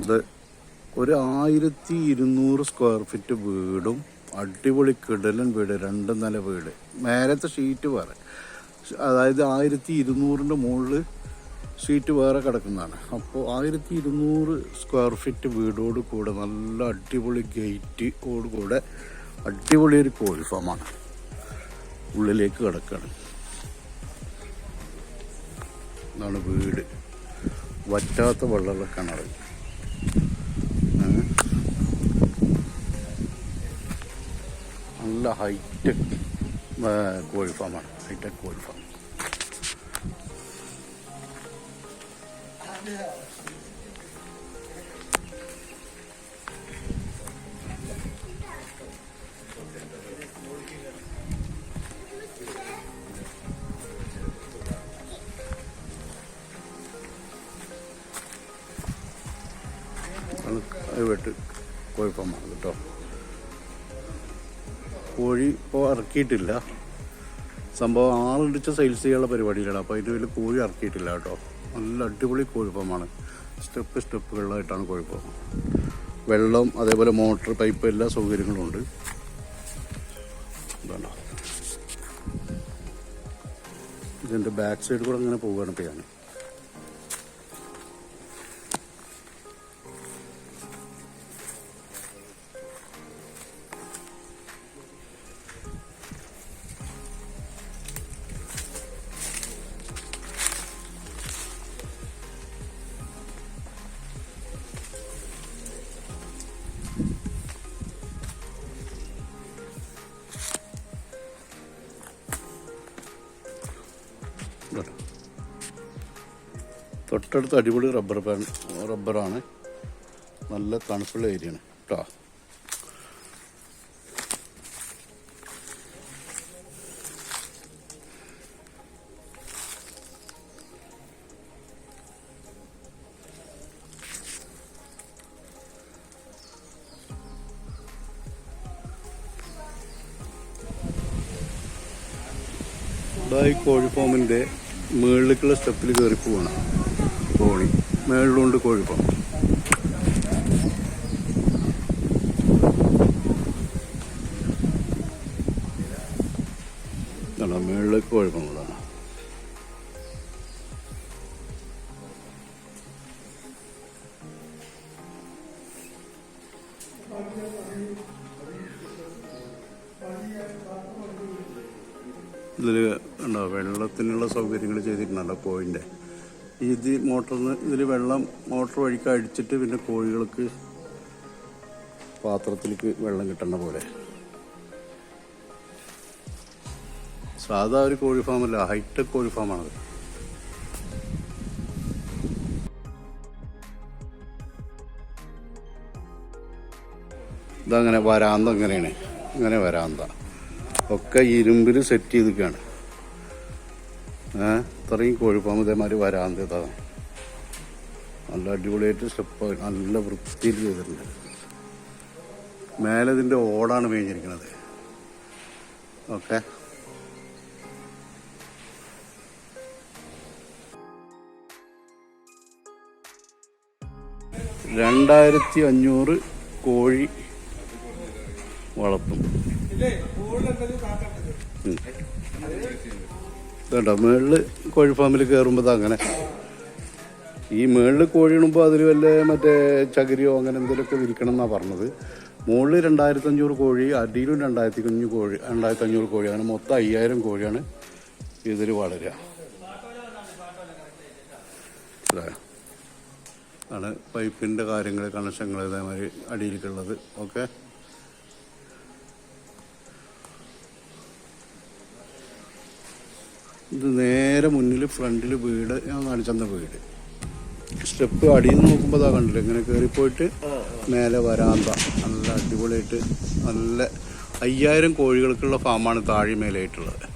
ഇത് ഒരു ആയിരത്തി ഇരുന്നൂറ് സ്ക്വയർ ഫീറ്റ് വീടും അടിപൊളി കിടലൻ വീട് രണ്ട് നില വീട്. മേലത്തെ ഷീറ്റ് വേറെ. അതായത് ആയിരത്തി ഇരുന്നൂറിന്റെ മുകളിൽ ഷീറ്റ് വേറെ കിടക്കുന്നതാണ്. അപ്പോൾ ആയിരത്തി ഇരുന്നൂറ് സ്ക്വയർ ഫീറ്റ് വീടോട് കൂടെ നല്ല അടിപൊളി ഗേറ്റോട് കൂടെ അടിപൊളി ഒരു കോഴി ഫാമാണ്. ഉള്ളിലേക്ക് കിടക്കുകയാണ് ഇതാണ് വീട്. വറ്റാത്ത വെള്ളമുള്ള കിണർ? നല്ല ഹൈടെക് കോഴി ഫാമാണ് ഹൈടെക് കോഴി ഫാം വെട്ട് കുഴപ്പമാണ് കേട്ടോ. കോഴി ഇപ്പോൾ ഇറക്കിയിട്ടില്ല. സംഭവം ആളിടിച്ച സെയിൽസ് ചെയ്യാനുള്ള പരിപാടിയിലാണ്. അപ്പോൾ അതിന്റെ വലിയ കോഴി ഇറക്കിയിട്ടില്ല കേട്ടോ. നല്ല അടിപൊളി കോഴിപ്പമാണ്. സ്റ്റെപ്പ് സ്റ്റെപ്പുകളിലായിട്ടാണ് കോഴിപ്പം. വെള്ളം അതേപോലെ മോട്ടർ പൈപ്പ് എല്ലാ സൗകര്യങ്ങളും ഉണ്ട്. ഇതിന്റെ ബാക്ക് സൈഡ് കൂടെ അങ്ങനെ പോവുകയാണ് ഇപ്പോൾ ഞാൻ തൊട്ടടുത്ത് അടിപൊളി റബ്ബർ പാൻ റബ്ബറാണ്. നല്ല തണുപ്പുള്ള ഏരിയയാണ് കേട്ടോ കോഴി ഫാമിന്റെ മുകളിലേക്കുള്ള സ്റ്റെപ്പിൽ കയറി പോവാണ് കോഴി. മേളിലുണ്ട് കൊഴുപ്പം. മേളിലേക്ക് ഇതാണോ മുകളിലേക്ക് കോഴി ഫാമുകളാണ് ഇതിൽ ഉണ്ടോ വെള്ളത്തിനുള്ള സൗകര്യങ്ങൾ ചെയ്തിട്ടുണ്ടല്ലോ കോഴിന്റെ ഇത് മോട്ടറിന് ഇതിൽ വെള്ളം മോട്ടർ വഴിക്ക് അടിച്ചിട്ട് പിന്നെ കോഴികൾക്ക് പാത്രത്തിലേക്ക് വെള്ളം കിട്ടണ പോലെ. സാധാ ഒരു കോഴി ഫാമല്ല ഹൈടെക് കോഴി ഫാമാണത് ഇതങ്ങനെ വരാന്ത ഇങ്ങനെയാണ്. ഇങ്ങനെ വരാന്ത. ഒക്കെ ഇരുമ്പിൽ സെറ്റ് ചെയ്തിരിക്കുകയാണ് ഏ? ഇത്രയും കോഴിഫാം ഇതേമാതിരി വരാന്ത നല്ല അടിപൊളിയായിട്ട് സ്റ്റെപ്പ് നല്ല വൃത്തിയിൽ ചെയ്തിട്ടുണ്ട്. മേലെ ഇതിന്റെ ഓടാണ് മേഞ്ഞിരിക്കുന്നത്. ഓക്കെ. രണ്ടായിരത്തി അഞ്ഞൂറ് കോഴി വളർത്തും. ഇതുണ്ടോ മേളിൽ കോഴി ഫാമിൽ കയറുമ്പോൾ അങ്ങനെ. ഈ മേളിൽ കോഴി ഇടുമ്പോൾ അതിൽ വല്ല മറ്റേ ചകിരിയോ അങ്ങനെ എന്തെങ്കിലുമൊക്കെ വിരിക്കണം എന്നാണ് പറഞ്ഞത്. മുകളിൽ രണ്ടായിരത്തി അഞ്ഞൂറ് കോഴി അടിയിലും രണ്ടായിരത്തി അഞ്ഞൂറ് കോഴി രണ്ടായിരത്തി അഞ്ഞൂറ് കോഴി. അങ്ങനെ മൊത്തം അയ്യായിരം കോഴിയാണ് ഇതിൽ വളരുക. ആണ് പൈപ്പിന്റെ കാര്യങ്ങൾ കണക്ഷങ്ങൾ ഇതേമാതിരി അടിയിലേക്കുള്ളത് ഓക്കെ? ഇത് നേരെ മുന്നിൽ ഫ്രണ്ടിൽ വീട് ഞാൻ കാണിച്ചെന്ന വീട്. സ്റ്റെപ്പ് അടിയിൽ നിന്ന് നോക്കുമ്പോൾ അതാ കണ്ടില്ല ഇങ്ങനെ കയറിപ്പോയിട്ട് മേലെ വരാന്ത. നല്ല അടിപൊളിയായിട്ട് നല്ല അയ്യായിരം കോഴികൾക്കുള്ള ഫാമാണ് താഴെമേലായിട്ടുള്ളത്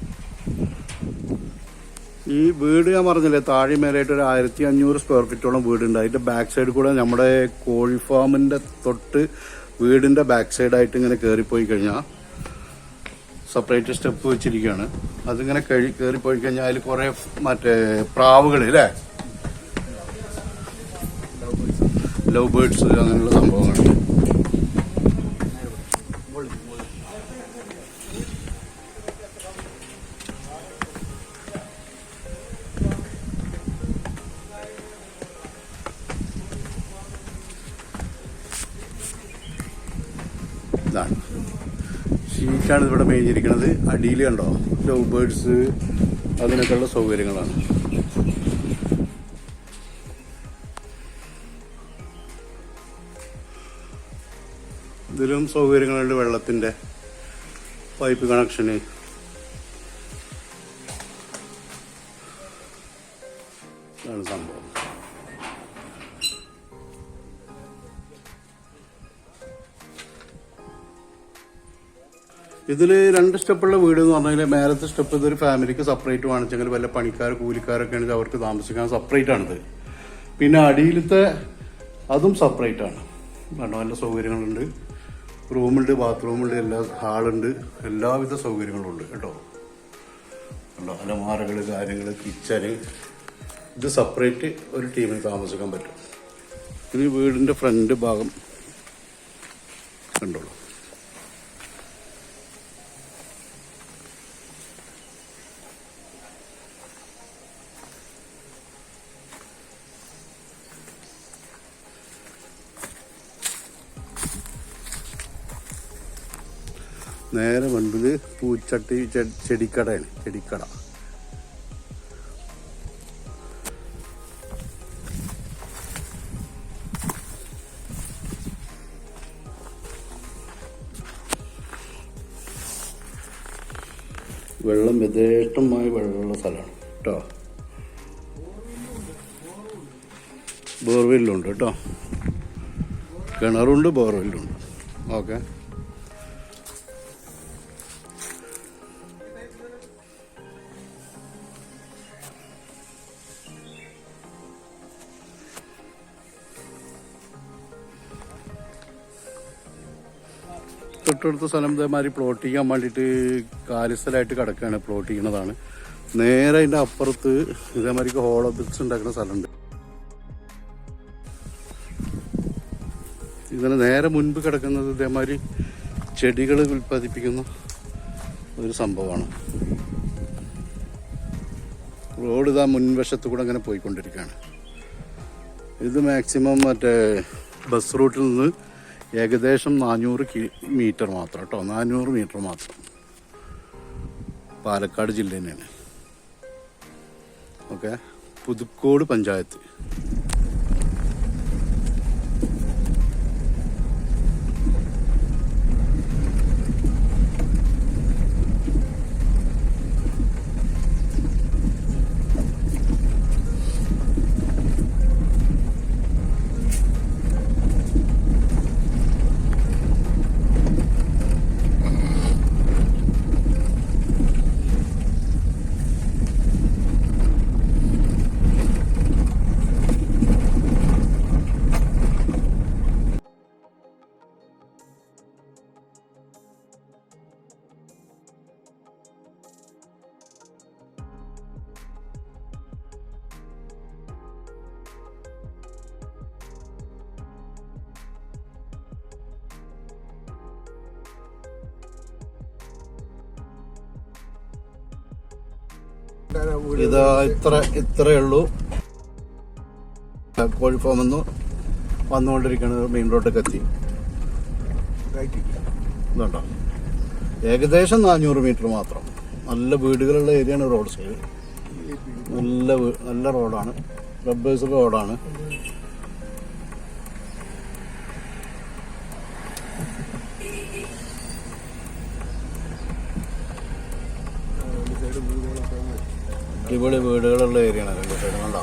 ഈ വീട് ഞാൻ പറഞ്ഞില്ലേ താഴെ മേലായിട്ട് ഒരു ആയിരത്തി അഞ്ഞൂറ് സ്ക്വയർ ഫീറ്റോളം വീടുണ്ട്. അതിന്റെ ബാക്ക് സൈഡ് കൂടെ നമ്മുടെ കോഴി ഫാമിന്റെ തൊട്ട് വീടിന്റെ ബാക്ക് സൈഡായിട്ട് ഇങ്ങനെ കയറിപ്പോയി കഴിഞ്ഞാൽ സെപ്പറേറ്റ് സ്റ്റെപ്പ് വെച്ചിരിക്കുകയാണ്. അതിങ്ങനെ കഴി പോയി കഴിഞ്ഞാൽ അതിൽ കുറെ മറ്റേ പ്രാവുകൾ അല്ലേ ലവ് ബേർഡ്സ് അങ്ങനെയുള്ള സംഭവങ്ങളുണ്ട് ഷീറ്റാണ് ഇവിടെ മേഞ്ഞിരിക്കുന്നത് അടിയിൽ കണ്ടോ? ലവ് ബേർഡ്സ് അതിനൊക്കെയുള്ള സൗകര്യങ്ങളാണ്. ഇതിലും സൗകര്യങ്ങളുണ്ട് വെള്ളത്തിന്റെ പൈപ്പ് കണക്ഷന് സംഭവം. ഇതിൽ രണ്ട് സ്റ്റെപ്പുള്ള വീട് എന്ന് പറഞ്ഞാൽ മേലത്തെ സ്റ്റെപ്പ് ഇതൊരു ഫാമിലിക്ക് സെപ്പറേറ്റ് വാങ്ങിച്ചെങ്കിൽ വല്ല പണിക്കാർ കൂലിക്കാരൊക്കെ ആണെങ്കിൽ അവർക്ക് താമസിക്കാൻ സെപ്പറേറ്റ് ആണിത്. പിന്നെ അടിയിലത്തെ അതും സെപ്പറേറ്റ് ആണ്. കാരണം നല്ല സൗകര്യങ്ങളുണ്ട്. റൂമുണ്ട് ബാത്റൂമുണ്ട് എല്ലാ ഹാളുണ്ട്. എല്ലാവിധ സൗകര്യങ്ങളും ഉണ്ട് കേട്ടോ. കണ്ടോ? അലമാറകൾ കാര്യങ്ങൾ കിച്ചന്. ഇത് സെപ്പറേറ്റ് ഒരു ടീമിന് താമസിക്കാൻ പറ്റും. ഇത് വീടിന്റെ ഫ്രണ്ട് ഭാഗം കണ്ടോളൂ. നേരെ മുൻപിൽ പൂച്ചട്ടി ചെടിക്കടയാണ് ചെടിക്കട. വെള്ളം യഥേഷ്ടമായ വെള്ളമുള്ള സ്ഥലമാണ് കേട്ടോ. ബോർവെല്ലുണ്ട് കേട്ടോ. കിണറുണ്ട് ബോർവെല്ലുണ്ട്. ഓക്കെ. തൊട്ടടുത്ത സ്ഥലം ഇതേമാതിരി പ്ലോട്ട് ചെയ്യാൻ വേണ്ടിയിട്ട് കാലിസ്ഥലമായിട്ട് കിടക്കുകയാണ് പ്ലോട്ട് ചെയ്യുന്നതാണ്. നേരെ അതിന്റെ അപ്പുറത്ത് ഇതേമാതിരി ഹോളോ ബിക്സ് ഉണ്ടാക്കുന്ന സ്ഥലമുണ്ട്. ഇതിന് നേരെ മുൻപ് കിടക്കുന്നത് ഇതേമാതിരി ചെടികൾ ഉൽപ്പാദിപ്പിക്കുന്ന ഒരു സംഭവമാണ്. റോഡ് ഇതാ മുൻവശത്ത് കൂടെ അങ്ങനെ പോയിക്കൊണ്ടിരിക്കുകയാണ്. ഇത് മാക്സിമം മറ്റേ ബസ് റൂട്ടിൽ നിന്ന് ഏകദേശം നാനൂറ് മീറ്റർ മാത്രം കേട്ടോ നാനൂറ് മീറ്റർ മാത്രം. പാലക്കാട് ജില്ല തന്നെയാണ് ഓക്കെ? പുതുക്കോട് പഞ്ചായത്ത്. ഇതാ ഇത്ര ഇത്രയേ ഉള്ളൂ. കോഴി ഫാമിൽ നിന്ന് വന്നുകൊണ്ടിരിക്കുന്നത് മെയിൻ റോഡിലേക്ക് എത്തി. ഇതുണ്ടോ? ഏകദേശം നാനൂറ് മീറ്റർ മാത്രം. നല്ല വീടുകളുള്ള ഏരിയയാണ് റോഡ് സൈഡ് നല്ല നല്ല റോഡാണ് റബ്ബേഴ്സ് റോഡാണ് അടിപൊളി വീടുകളുള്ള ഏരിയയാണ്. രണ്ട് സൈഡ് കണ്ടോ?